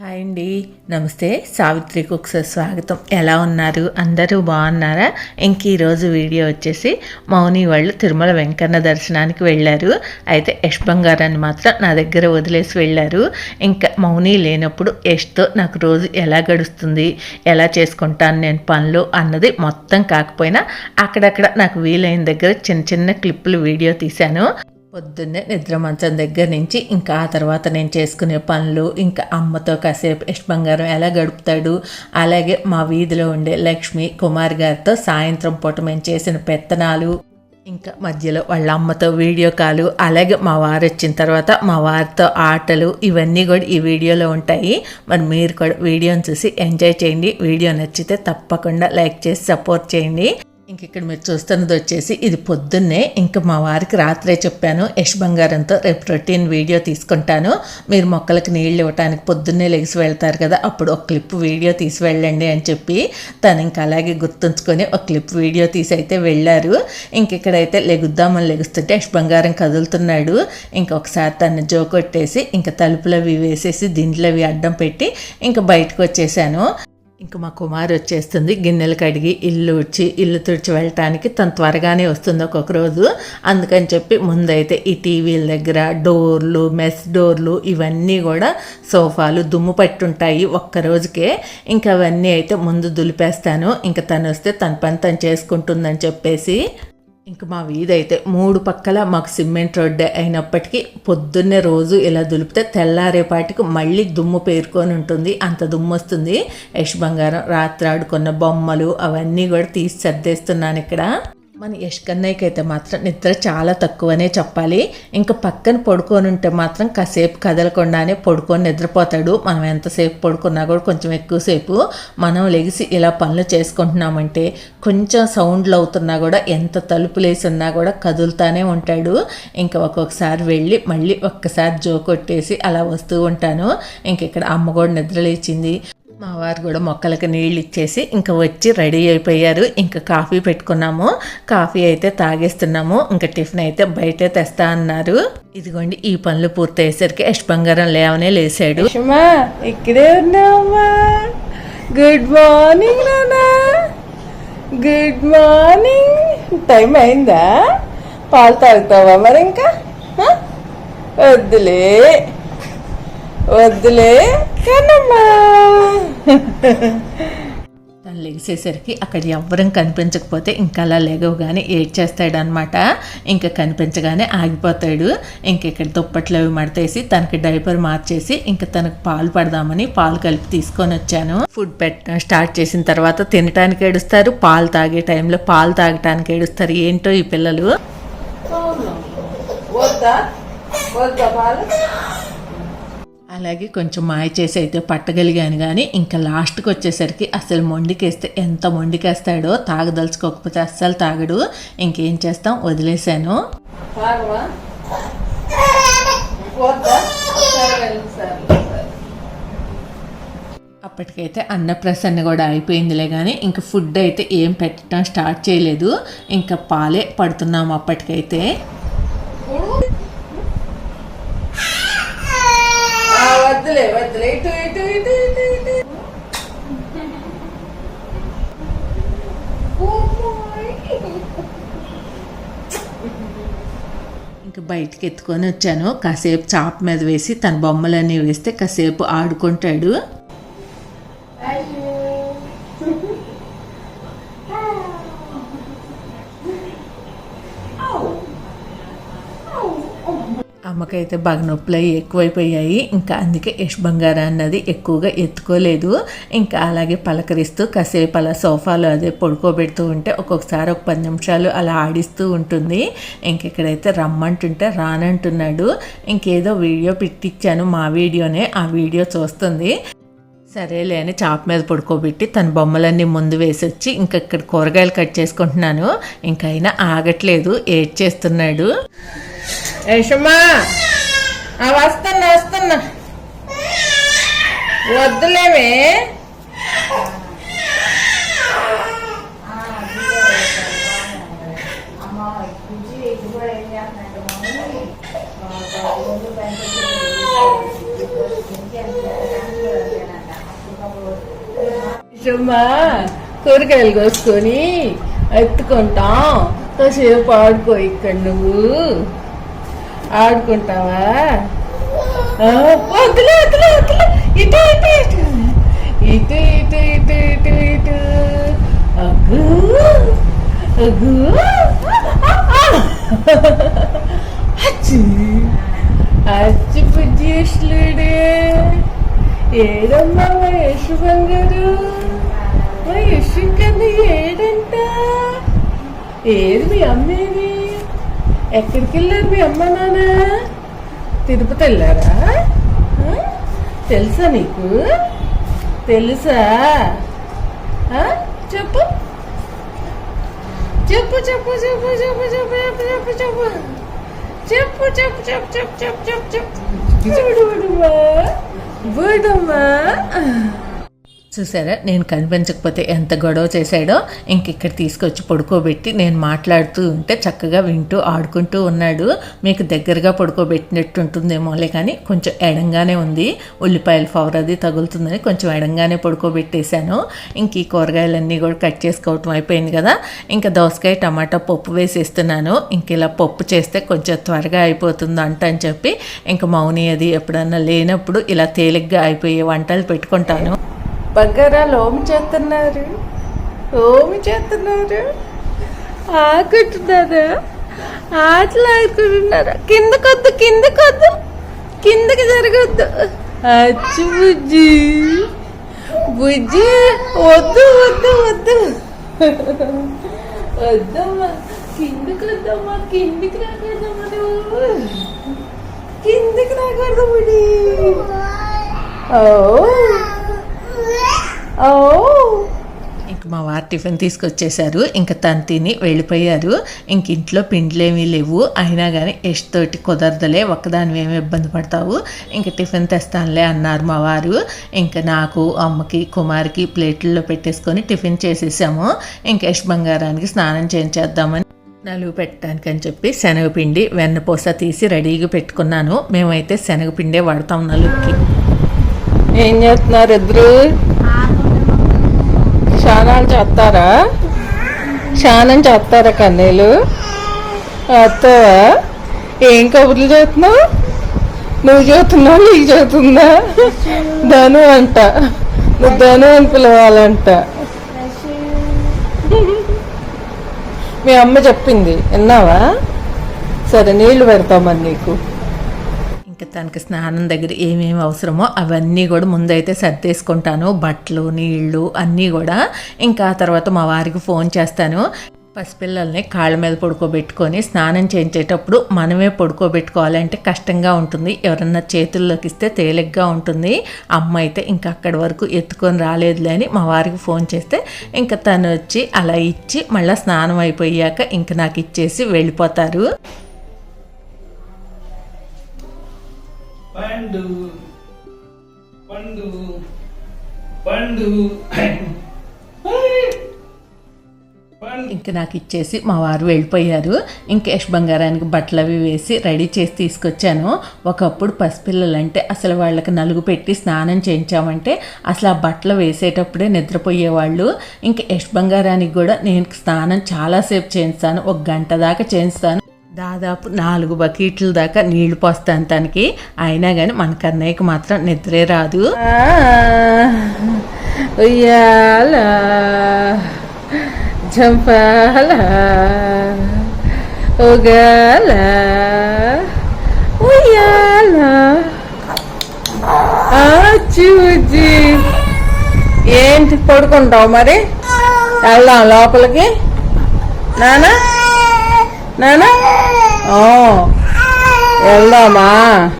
Hi అండి. నమస్తే. Savitri cooks స్వాగతం. ఎలా ఉన్నారు? అందరూ బాగున్నారా? ఇంక ఈరోజు వీడియో వచ్చేసి మౌని వాళ్ళు తిరుమల వెంకన్న దర్శనానికి వెళ్ళారు. అయితే యష్ బంగారాన్ని మాత్రం నా దగ్గర వదిలేసి వెళ్ళారు. ఇంకా మౌని లేనప్పుడు యష్తో నాకు రోజు ఎలా గడుస్తుంది ఎలా చేసుకుంటాను నేను పనులు అన్నది మొత్తం కాకపోయినా అక్కడక్కడ నాకు వీలైన దగ్గర చిన్న చిన్న క్లిప్పులు వీడియో తీశాను. పొద్దున్నే నిద్ర మంచం దగ్గర నుంచి ఇంకా ఆ తర్వాత నేను చేసుకునే పనులు ఇంకా అమ్మతో కాసేపు ఇష్ట బంగారం ఎలా గడుపుతాడు అలాగే మా వీధిలో ఉండే లక్ష్మి కుమార్ గారితో సాయంత్రం పూట మేము చేసిన పెత్తనాలు ఇంకా మధ్యలో వాళ్ళ అమ్మతో వీడియో కాలు అలాగే మా వారు వచ్చిన తర్వాత మా వారితో ఆటలు ఇవన్నీ కూడా ఈ వీడియోలో ఉంటాయి. మరి మీరు కూడా వీడియోని చూసి ఎంజాయ్ చేయండి. వీడియో నచ్చితే తప్పకుండా లైక్ చేసి సపోర్ట్ చేయండి. ఇంక ఇక్కడ మీరు చూస్తున్నది వచ్చేసి ఇది పొద్దున్నే. ఇంకా మా వారికి రాత్రే చెప్పాను. యష్ బంగారంతో రేపు రొటీన్ వీడియో తీసుకుంటాను. మీరు మొక్కలకు నీళ్ళు ఇవ్వటానికి పొద్దున్నే లెగిసి వెళ్తారు కదా అప్పుడు ఒక క్లిప్ వీడియో తీసి వెళ్ళండి అని చెప్పి తను ఇంకా అలాగే గుర్తుంచుకొని ఒక క్లిప్ వీడియో తీసి అయితే వెళ్ళారు. ఇంక ఇక్కడైతే లెగుద్దామని లెగుస్తుంటే యష్ బంగారం కదులుతున్నాడు. ఇంకొకసారి తను జోకొట్టేసి ఇంకా తలుపులు అవి వేసేసి దీంట్లో అవి అడ్డం పెట్టి ఇంకా బయటకు వచ్చేసాను. ఇంకా మా కుమారు వచ్చేస్తుంది గిన్నెలు కడిగి ఇల్లు ఉడ్చి ఇల్లు తుడిచి వెళ్ళటానికి తను త్వరగానే వస్తుంది ఒక్కొక్క రోజు. అందుకని చెప్పి ముందైతే ఈ టీవీల దగ్గర డోర్లు మెస్ డోర్లు ఇవన్నీ కూడా సోఫాలు దుమ్ము పట్టుంటాయి ఒక్క రోజుకే. ఇంకా అవన్నీ అయితే ముందు దులిపేస్తాను. ఇంకా తను వస్తే తన పని తను చేసుకుంటుందని చెప్పేసి ఇంక మా వీధి అయితే మూడు పక్కల మాకు సిమెంట్ రోడ్డే అయినప్పటికీ పొద్దున్నే రోజు ఇలా దులిపితే తెల్లారేపాటికి మళ్ళీ దుమ్ము పేరుకొని ఉంటుంది. అంత దుమ్ము వస్తుంది. యష్ బంగారం రాత్రి ఆడుకున్న బొమ్మలు అవన్నీ కూడా తీసి సర్దేస్తున్నాను ఇక్కడ. మన యష్ కన్నయ్యకి అయితే మాత్రం నిద్ర చాలా తక్కువనే చెప్పాలి. ఇంకా పక్కన పడుకొని ఉంటే మాత్రం కాసేపు కదలకుండానే పడుకొని నిద్రపోతాడు. మనం ఎంతసేపు పడుకున్నా కూడా కొంచెం ఎక్కువసేపు మనం లెగిసి ఇలా పనులు చేసుకుంటున్నామంటే కొంచెం సౌండ్లు అవుతున్నా కూడా ఎంత తలుపులు ఉన్నా కూడా కదులుతానే ఉంటాడు. ఇంకా ఒక్కొక్కసారి వెళ్ళి మళ్ళీ ఒక్కసారి జో కొట్టేసి అలా వస్తూ ఉంటాను. ఇంక ఇక్కడ అమ్మ కూడా నిద్ర లేచింది. మా వారు కూడా మొక్కలకు నీళ్ళు ఇచ్చేసి ఇంకా వచ్చి రెడీ అయిపోయారు. ఇంకా కాఫీ పెట్టుకున్నాము. కాఫీ అయితే తాగేస్తున్నాము. ఇంకా టిఫిన్ అయితే బయటే తెస్తా అన్నారు. ఇదిగోండి ఈ పనులు పూర్తయ్యేసరికి యష్ బంగారం లేవనే లేసాడు. ఇక్కడే ఉన్నావమ్మా good morning good morning time అయిందా? పాలు తాగుతావా మరి ఇంకా? వద్దులే. వద్దులే. తను లెగిసేసరికి అక్కడ ఎవ్వరం కనిపించకపోతే ఇంకా అలా లేగవగానే ఏడ్చేస్తాడు అనమాట ఇంకా కనిపించగానే ఆగిపోతాడు. ఇంక ఇక్కడ దుప్పట్లు అవి మడతేసి తనకి డైపర్ మార్చేసి ఇంకా తనకు పాలు పడదామని పాలు కలిపి తీసుకొని వచ్చాను. ఫుడ్ పెట్ట స్టార్ట్ చేసిన తర్వాత తినటానికి ఏడుస్తారు. పాలు తాగే టైంలో పాలు తాగటానికి ఏడుస్తారు. ఏంటో ఈ పిల్లలు? వద్దా? వద్దా పాలు? అలాగే కొంచెం మాయ చేసి అయితే పట్టగలిగాను కానీ ఇంకా లాస్ట్కి వచ్చేసరికి అసలు మొండికేస్తే ఎంత మొండికేస్తాడో తాగదలుచుకోకపోతే అస్సలు తాగడు. ఇంకేం చేస్తాం? వదిలేశాను. అప్పటికైతే అన్నప్రసన్న కూడా అయిపోయిందిలే కానీ ఇంకా ఫుడ్ అయితే ఏం పెట్టడం స్టార్ట్ చేయలేదు. ఇంకా పాలే పడుతున్నాము అప్పటికైతే ఆ, వద్దులే వద్దులే ఇటు ఇటు ఇటు ఇటు ఇటు. ఇంకా బయటికి ఎత్తుకొని వచ్చాను. కాసేపు చాప మీద వేసి తన బొమ్మలన్నీ వేస్తే కాసేపు ఆడుకుంటాడు. అమ్మకైతే బాగా నొప్పులు అయ్యి ఎక్కువైపోయాయి. ఇంకా అందుకే యష్ బంగారా అన్నది ఎక్కువగా ఎత్తుకోలేదు. ఇంకా అలాగే పలకరిస్తూ కాసేపు అలా సోఫాలో అదే పడుకోబెడుతూ ఉంటే ఒక్కొక్కసారి ఒక పది నిమిషాలు అలా ఆడిస్తూ ఉంటుంది. ఇంకెక్కడైతే రమ్మంటుంటే రానంటున్నాడు. ఇంకేదో వీడియో పెట్టించాను మా వీడియోనే ఆ వీడియో చూస్తుంది. సరేలే అని చాప మీద పడుకోబెట్టి తన బొమ్మలన్నీ ముందు వేసి వచ్చి ఇంకా ఇక్కడ కూరగాయలు కట్ చేసుకుంటున్నాను. ఇంకైనా అయినా ఆగట్లేదు ఏడ్ చేస్తున్నాడు యశమా ఆ, వస్తున్నా వస్తున్నా. వద్దులేమే. ఇష్టమా కూరగాయలు కోసుకొని ఎత్తుకుంటాం. కాసేపు ఆడుకో ఇక్కడ నువ్వు. ఆడుకుంటావా? వద్దులే వద్దులే వద్దులే. ఇటు ఇటు ఇటు. ఇటు ఇటు ఇటు ఇటు ఇటు. అగ్గు అగ్గు. అచ్చి అచ్చి పుజ్జేష్లుడే ఏడమ్మా మా యశు బంగారు మా యశు కన్నా ఏడంట? ఏది మీ అమ్మేది? ఎక్కడికి వెళ్ళారు మీ అమ్మ నాన్న తిరుపతి వెళ్ళారా? తెలుసా నీకు తెలుసా ఆ? చెప్పు చెప్పు చెప్పు చెప్పు చెప్పు చెప్పు చెప్పు చెప్పు చెప్పు చెప్పు చెప్పు చెప్పు చెప్పు చెప్పు చెప్పు చెప్పు బుడుమా బుడుమా చూసారా? నేను కనిపించకపోతే ఎంత గొడవ చేశాడో ఇంక ఇక్కడ తీసుకొచ్చి పడుకోబెట్టి నేను మాట్లాడుతూ ఉంటే చక్కగా వింటూ ఆడుకుంటూ ఉన్నాడు. మీకు దగ్గరగా పడుకోబెట్టినట్టు ఉంటుందేమోలే కానీ కొంచెం ఎడంగానే ఉంది. ఉల్లిపాయల ఫవర్ అది తగులుతుందని కొంచెం ఎడంగానే పడుకోబెట్టేశాను. ఇంక ఈ కూరగాయలన్నీ కూడా కట్ చేసుకోవటం అయిపోయింది కదా. ఇంకా దోసకాయ టమాటా పప్పు వేసేస్తున్నాను. ఇంక ఇలా పప్పు చేస్తే కొంచెం త్వరగా అయిపోతుంది అంట అని చెప్పి ఇంకా మౌని అది ఎప్పుడన్నా లేనప్పుడు ఇలా తేలిగ్గా అయిపోయే వంటలు పెట్టుకుంటాను. బంగారాలు ఓమి చేస్తున్నారు? ఓమి చేస్తున్నారు? ఆకుంటున్నారా ఆటలు ఆడుకుంటున్నారా? కిందకొద్దు కిందకొద్దు. కిందకి జరగద్దు. అచ్చు బుజ్జి. బుజ్జి వద్దు వద్దు వద్దు. వద్దమ్మా. కిందకి వద్దమ్మా కిందికి రాకూడదమ్మా నువ్వు కిందికి రాకూడదు బుడి ఓ ఇంక మా వారు టిఫిన్ తీసుకొచ్చేసారు ఇంకా తను తిని వెళ్ళిపోయారు. ఇంక ఇంట్లో పిండ్లేమీ లేవు. అయినా కానీ ఎస్ట్ తోటి కుదరదలే. ఒక్కదాని ఏమి ఇబ్బంది పడతావు? ఇంక టిఫిన్ తెస్తానులే అన్నారు మా వారు. ఇంకా నాకు అమ్మకి కుమార్కి ప్లేట్లలో పెట్టేసుకొని టిఫిన్ చేసేసాము. ఇంక యష్ బంగారానికి స్నానం చేయించేద్దామని నలుగు పెట్టడానికి అని చెప్పి శనగపిండి వెన్నపూస తీసి రెడీగా పెట్టుకున్నాను. మేమైతే శనగపిండే వాడతాం నలుగుకి ఏం చేస్తున్నారు ఇద్దరు? స్నానాలు చేస్తారా? స్నానం చేస్తారా కన్నీలు వస్తావా ఏం కబుర్లు చేస్తున్నావు? నువ్వు చదువుతున్నావు నీకు చదువుతుందా ధను అంట. నువ్వు ధను అని పిలవాలంట. మీ అమ్మ చెప్పింది విన్నావా? సరే నీళ్ళు పెడతామని నీకు. ఇంకా తనకి స్నానం దగ్గర ఏమేమి అవసరమో అవన్నీ కూడా ముందైతే సర్దేసుకుంటాను. బట్టలు నీళ్ళు అన్నీ కూడా. ఇంకా తర్వాత మా వారికి ఫోన్ చేస్తాను. పసిపిల్లల్ని కాళ్ళ మీద పడుకోబెట్టుకొని స్నానం చేయించేటప్పుడు మనమే పడుకోబెట్టుకోవాలంటే కష్టంగా ఉంటుంది. ఎవరన్నా చేతుల్లోకి ఇస్తే తేలిగ్గా ఉంటుంది. అమ్మ అయితే ఇంకా అక్కడి వరకు ఎత్తుకొని రాలేదులే అని మా వారికి ఫోన్ చేస్తే ఇంకా తను వచ్చి అలా ఇచ్చి మళ్ళీ స్నానం అయిపోయాక ఇంకా నాకు ఇచ్చేసి వెళ్ళిపోతారు. పండు పండు పండు. ఇంక నాకు ఇచ్చేసి మా వారు వెళ్ళిపోయారు. ఇంక యష్ బంగారానికి బట్టలు అవి వేసి రెడీ చేసి తీసుకొచ్చాను. ఒకప్పుడు పసిపిల్లలంటే అసలు వాళ్ళకి నలుగు పెట్టి స్నానం చేయించామంటే అసలు ఆ బట్టలు వేసేటప్పుడే నిద్రపోయేవాళ్ళు. ఇంక యష్ బంగారానికి కూడా నేను స్నానం చాలాసేపు చేయిస్తాను ఒక గంట దాకా చేయిస్తాను దాదాపు నాలుగు బకెట్ల దాకా నీళ్ళు పోస్తాను తనకి. అయినా కానీ మన కన్నయ్యకి మాత్రం నిద్రే రాదు. ఉయ్యాల జంపాల ఉగాల ఉయ్యాల. చూజి ఏంటి పడుకుంటావు మరి? వెళ్దాం లోపలికి. నానా? నానా? ఓ వెళ్దామా?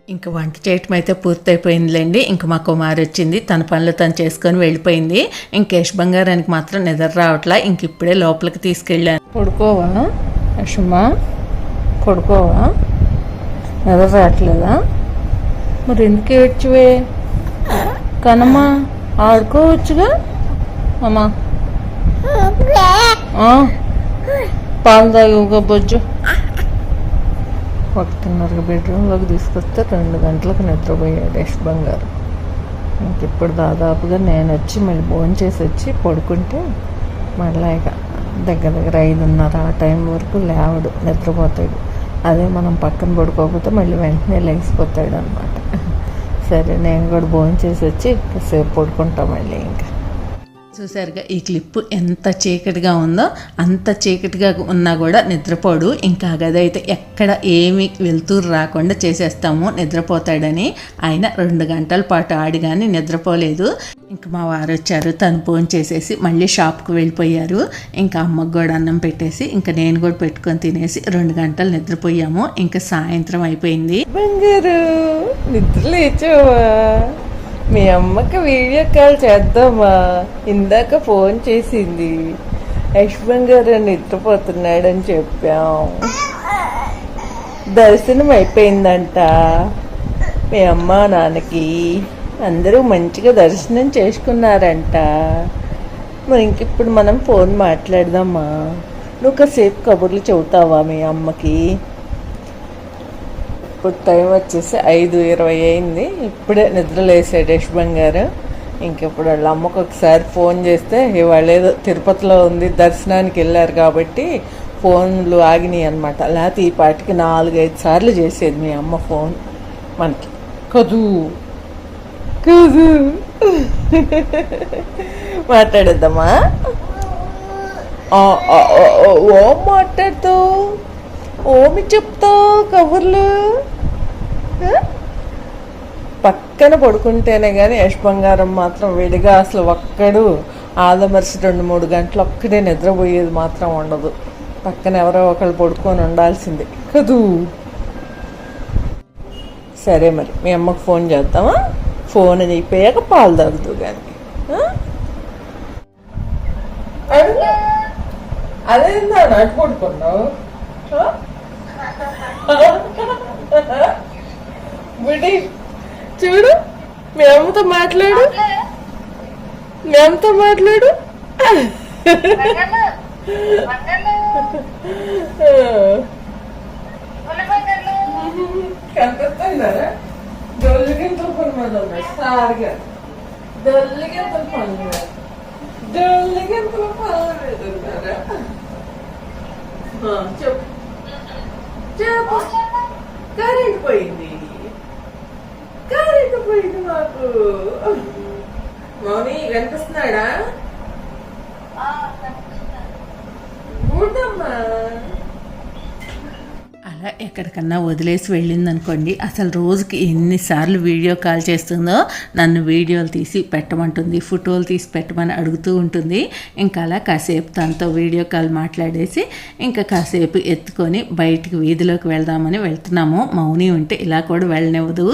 ఇంక వంట చేయటం అయితే పూర్తయిపోయిందిలేండి. ఇంక మా కుమారి వచ్చింది. తన పనులు తను చేసుకొని వెళ్ళిపోయింది. ఇంక యశ్ బంగారానికి మాత్రం నిద్ర రావట్లా. ఇంక ఇప్పుడే లోపలికి తీసుకెళ్ళాను. పడుకోవా? యశమ్మా పడుకోవా? నిద్ర రావట్లేదా? మరి ఎందుకు ఏడ్చువే? కనమ్మా ఆడుకోవచ్చుగా? అమ్మా. పాలు తాగి ఒక బొజ్జు. ఒకటిన్నర బెడ్రూమ్లోకి తీసుకొస్తే రెండు గంటలకు నిద్రపోయాడు యశ్ బంగారు. ఇంక ఇప్పుడు దాదాపుగా నేను వచ్చి మళ్ళీ భోజనం చేసి వచ్చి పడుకుంటే మళ్ళీ ఇక దగ్గర దగ్గర ఐదున్నర ఆ టైం వరకు లేవడు నిద్రపోతాడు. అదే మనం పక్కన పడుకోకపోతే మళ్ళీ వెంటనే లేచిపోతాడు అనమాట సరే నేను కూడా భోజనం చేసి వచ్చి కాసేపు పడుకుంటాం మళ్ళీ ఇంకా. చూసారుగా ఈ క్లిప్ ఎంత చీకటిగా ఉందో అంత చీకటిగా ఉన్నా కూడా నిద్రపోడు. ఇంకా గదైతే గది అయితే ఎక్కడ ఏమి వెళ్తూరు రాకుండా చేసేస్తాము నిద్రపోతాడని. ఆయన రెండు గంటల పాటు ఆడి కానీ నిద్రపోలేదు. ఇంకా మా వారు వచ్చారు తను ఫోన్ చేసేసి మళ్ళీ షాప్కి వెళ్ళిపోయారు. ఇంకా అమ్మకు కూడా అన్నం పెట్టేసి ఇంకా నేను కూడా పెట్టుకొని తినేసి రెండు గంటలు నిద్రపోయాము. ఇంకా సాయంత్రం అయిపోయింది. బంగారు నిద్ర లేచావా? మీ అమ్మకి వీడియో కాల్ చేద్దామా? ఇందాక ఫోన్ చేసింది. యశ్వన్ గారు నిద్రపోతున్నాడని చెప్పాం. దర్శనం అయిపోయిందంట. మీ అమ్మ నాన్నకి అందరూ మంచిగా దర్శనం చేసుకున్నారంట. మరి ఇంక ఇప్పుడు మనం ఫోన్ మాట్లాడదామా? నువ్వు కాసేపు కబుర్లు చెబుతావా మీ అమ్మకి? ఇప్పుడు టైం వచ్చేసి ఐదు ఇరవై అయింది. ఇప్పుడే నిద్ర యశ్ బంగారు. ఇంకెప్పుడు వాళ్ళ అమ్మకు ఒకసారి ఫోన్ చేస్తే ఇవాళ ఏదో తిరుపతిలో ఉంది దర్శనానికి వెళ్ళారు కాబట్టి ఫోన్లు ఆగినాయి అనమాట లేకపోతే ఈ పాటికి నాలుగైదు సార్లు చేసేది మీ అమ్మ ఫోన్ మనకి. కదూ. కదూ. మాట్లాడేద్దామా? ఓ మాట్లాడుతూ ఓమి చెప్తా కబుర్లు పక్కన పడుకుంటేనే కానీ యశ్ బంగారం మాత్రం విడిగా అసలు ఒక్కడు ఆదమరిసి రెండు మూడు గంటలు ఒక్కడే నిద్రపోయేది మాత్రం ఉండదు. పక్కన ఎవరో ఒకళ్ళు పడుకొని ఉండాల్సిందే. కదూ? సరే మరి మీ అమ్మకు ఫోన్ చేద్దామా? ఫోన్ అయిపోయాక పాలు తాగుతూ కానీ అదేందా నాకు పడుకున్నావు? బుడి చూడు మేమతో మాట్లాడు. మేమతో మాట్లాడు. కనిపిస్తున్నారా డొల్లిగింతలు పని సారిగా. డొల్లిగింతలు చెప్పు. చెప్పు. కరెంట్ పోయింది. మాకు మౌని కనిపిస్తున్నాడా ఊటమ్మా అలా ఎక్కడికన్నా వదిలేసి వెళ్ళింది అనుకోండి అసలు రోజుకి ఎన్నిసార్లు వీడియో కాల్ చేస్తుందో నన్ను వీడియోలు తీసి పెట్టమంటుంది ఫోటోలు తీసి పెట్టమని అడుగుతూ ఉంటుంది. ఇంకా అలా కాసేపు తనతో వీడియో కాల్ మాట్లాడేసి ఇంకా కాసేపు ఎత్తుకొని బయటికి వీధిలోకి వెళ్దామని వెళ్తున్నాము. మౌని ఉంటే ఇలా కూడా వెళ్ళనివ్వదు.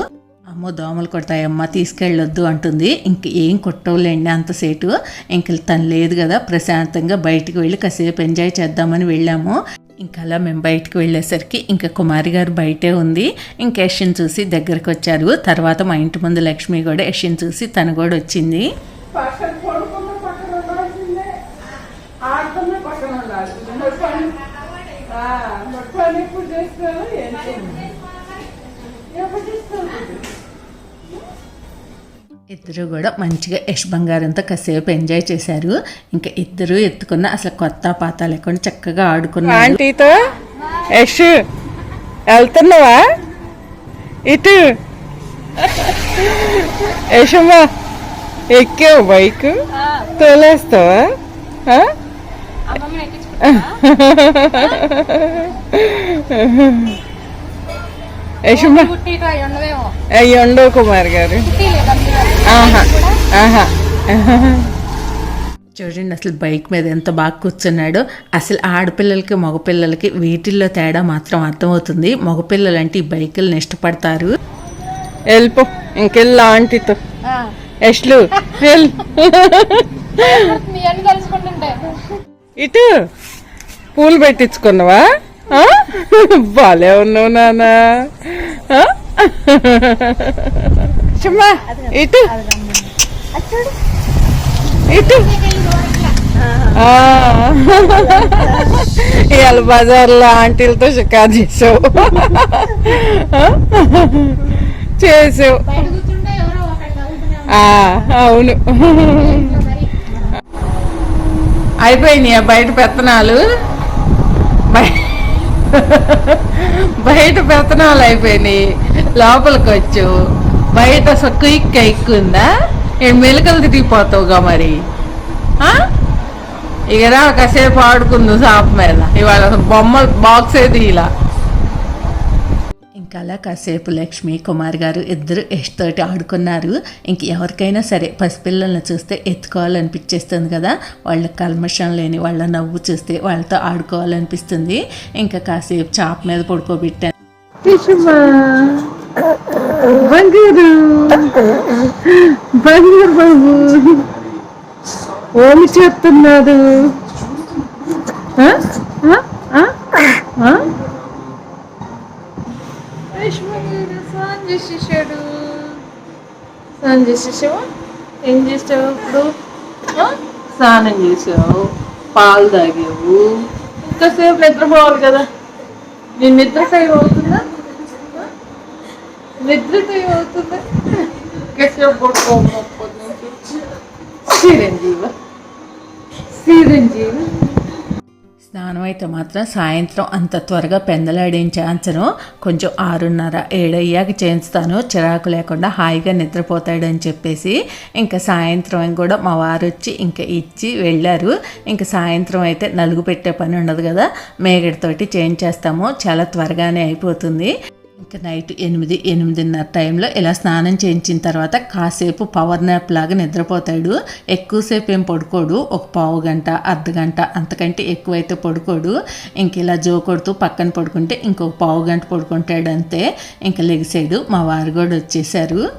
అమ్మో దోమలు కొడతాయమ్మ తీసుకెళ్ళొద్దు అంటుంది. ఇంక ఏం కొట్టవులేండి అంతసేటు. ఇంక తను లేదు కదా ప్రశాంతంగా బయటికి వెళ్ళి కాసేపు ఎంజాయ్ చేద్దామని వెళ్ళాము. ఇంకా అలా మేము బయటికి వెళ్ళేసరికి ఇంకా కుమారి గారు బయటే ఉంది. ఇంకా యశ్ని చూసి దగ్గరకు వచ్చారు. తర్వాత మా ఇంటి ముందు లక్ష్మి కూడా యశ్ని చూసి తను కూడా వచ్చింది. ఎప్పుడు ఇద్దరు కూడా మంచిగా యశ్ బంగారంతో కాసేపు ఎంజాయ్ చేశారు. ఇంకా ఇద్దరు ఎత్తుకున్న అసలు కొత్త పాత లేకుండా చక్కగా ఆడుకున్నారు. ఆంటీతో యష్ వెళ్తున్నావా? ఇటు. యశమ్మా ఎక్కావు బైక్. తోలేస్తావా? ఆ? అయ్యి ఉండవు కుమార్ గారు. ఆహా ఆహా. చూడండి అసలు బైక్ మీద ఎంత బాగా కూర్చున్నాడో. అసలు ఆడపిల్లలకి మగపిల్లలకి వీటిల్లో తేడా మాత్రం అర్థమవుతుంది. మగపిల్లలు అంటే ఈ బైకులను ఇష్టపడతారు. వెళ్ళిపో ఇంకెళ్ళి ఆంటీతో. ఎస్లు ఇటు పూలు పెట్టించుకున్నావా? భలే బాలే ఉన్నావు నానా చుమ్మా ఇటు. ఇటు. ఆ. ఇవాళ బజార్లో ఆంటీలతో షికారు చేసావు. చేసావు. ఆ, అవును. అయిపోయినాయి బయట పెత్తనాలు? బయట బయట పెత్తనాలు అయిపోయినాయి. లోపలికి వచ్చు. బయట అసలు క్విక్ ఎక్కుందా నేను మెలకలు తిరిగిపోతావుగా మరి? ఆ? ఇక కాసేపు ఆడుకుందాం షాప్ మీద. ఇవాళ అసలు బొమ్మలు బాక్స్ ఏది ఇలా ఇంకా అలా కాసేపు లక్ష్మి కుమార్ గారు ఇద్దరు యష్ తోటి ఆడుకున్నారు. ఇంక ఎవరికైనా సరే పసిపిల్లల్ని చూస్తే ఎత్తుకోవాలనిపించేస్తుంది కదా. వాళ్ళ కల్మషం లేని వాళ్ళ నవ్వు చూస్తే వాళ్ళతో ఆడుకోవాలనిపిస్తుంది. ఇంకా కాసేపు చాప మీద పడుకోబెట్టాను. బంగారు. బంగారు బాబు. ఓమి చేస్తున్నాడు ఆ? ఆ? ఆ? ఆ? స్నానం చేసేసాడు స్నానం చేసేసావా? ఏం చేసావు ఇప్పుడు? స్నానం చేసావు పాలు తాగావు. ఇంకాసేపు నిద్రపోవాలి కదా. నేను నిద్ర టైం అవుతుందా? నిద్ర టైం అవుతుందా? ఇంకాసేపు పడుకోకపోతే చిరంజీవ చిరంజీవి స్నానం అయితే మాత్రం సాయంత్రం అంత త్వరగా పెందలాడేం చేయించను. కొంచెం ఆరున్నర ఏడయ్యాక చేయించుతాను చిరాకు లేకుండా హాయిగా నిద్రపోతాడని చెప్పేసి ఇంకా సాయంత్రం కూడా మా వారు వచ్చి ఇంకా ఇచ్చి వెళ్ళారు. ఇంకా సాయంత్రం అయితే నలుగు పెట్టే పని ఉండదు కదా. మేగడితోటి చేయించేస్తాము. చాలా త్వరగానే అయిపోతుంది. ఇంకా నైట్ ఎనిమిది ఎనిమిదిన్నర టైంలో ఇలా స్నానం చేయించిన తర్వాత కాసేపు పవర్ నాప్ లాగా నిద్రపోతాడు. ఎక్కువసేపు ఏం పడుకోడు. ఒక పావు గంట అర్ధ గంట అంతకంటే ఎక్కువైతే పడుకోడు. ఇంక ఇలా జో కొడుతూ పక్కన పడుకుంటే ఇంకొక పావు గంట పడుకుంటాడు అంతే. ఇంకా లెగిసాడు. మా వారు కూడా వచ్చేసారు.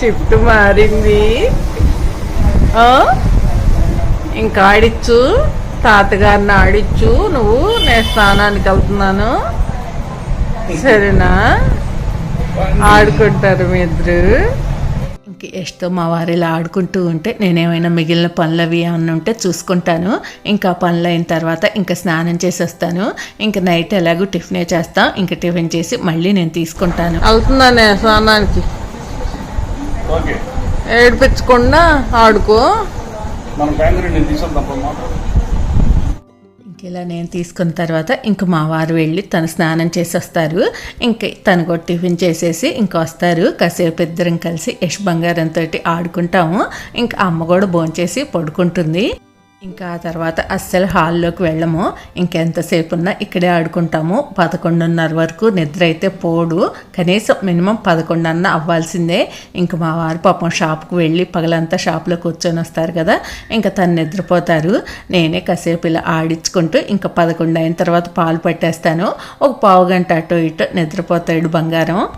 షిఫ్ట్ మారింది. ఇంకా ఆడిచ్చు. తాతగారిని ఆడిచ్చు. నువ్వు నేను స్నానానికి వెళ్తున్నాను. సరేనా? ఆడుకుంటారు మీ ఇద్దరు. ఇంక ఎస్తో మా వారు ఇలా ఆడుకుంటూ ఉంటే నేనేమైనా మిగిలిన పనులు అవి ఏమన్నా ఉంటే చూసుకుంటాను. ఇంకా పనులు అయిన తర్వాత ఇంకా స్నానం చేసి వస్తాను. ఇంకా నైట్ ఎలాగో టిఫినే చేస్తాం. ఇంకా టిఫిన్ చేసి మళ్ళీ నేను తీసుకుంటాను. వెళ్తున్నానే స్నానానికి? ఓకే. ఏడిపించకుండా ఆడుకో. మనం ఇలా నేను తీసుకున్న తర్వాత ఇంక మా వారు వెళ్ళి తను స్నానం చేసి వస్తారు. ఇంక తను కూడా టిఫిన్ చేసేసి ఇంక వస్తారు. కాసేపు ఇద్దరం కలిసి యష్ బంగారంతో ఆడుకుంటాము. ఇంకా అమ్మ కూడా భోంచేసి పడుకుంటుంది. ఇంకా ఆ తర్వాత అస్సలు హాల్లోకి వెళ్ళము. ఇంకెంతసేపు ఉన్నా ఇక్కడే ఆడుకుంటాము. పదకొండున్నర వరకు నిద్ర అయితే పోడు. కనీసం మినిమం పదకొండున్న అవ్వాల్సిందే. ఇంక మా వారు పాపం షాప్కి వెళ్ళి పగలంతా షాప్లో కూర్చొని వస్తారు కదా ఇంకా తను నిద్రపోతారు. నేనే కాసేపు ఇలా ఆడించుకుంటూ ఇంకా పదకొండు అయిన తర్వాత పాలు పట్టేస్తాను. ఒక పావు గంట అటు ఇటు నిద్రపోతాడు బంగారం.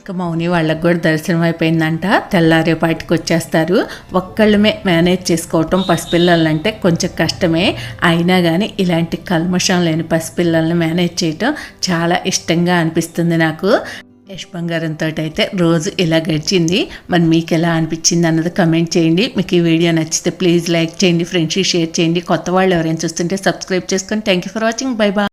ఇంకా మౌని వాళ్ళకి కూడా దర్శనం అయిపోయిందంట. తెల్లారేపాటికి వచ్చేస్తారు. ఒక్కళ్ళమే మేనేజ్ చేసుకోవటం పసిపిల్లలంటే కొంచెం కష్టమే. అయినా కానీ ఇలాంటి కల్మషం లేని పసిపిల్లల్ని మేనేజ్ చేయటం చాలా ఇష్టంగా అనిపిస్తుంది నాకు. యశ్ బంగారంతో అయితే రోజు ఇలా గడిచింది. మరి మీకు ఎలా అనిపించింది అన్నది కమెంట్ చేయండి. మీకు ఈ వీడియో నచ్చితే ప్లీజ్ లైక్ చేయండి ఫ్రెండ్షిప్ షేర్ చేయండి. కొత్త వాళ్ళు ఎవరైనా చూస్తుంటే సబ్స్క్రైబ్ చేసుకొని thank you for watching bye bye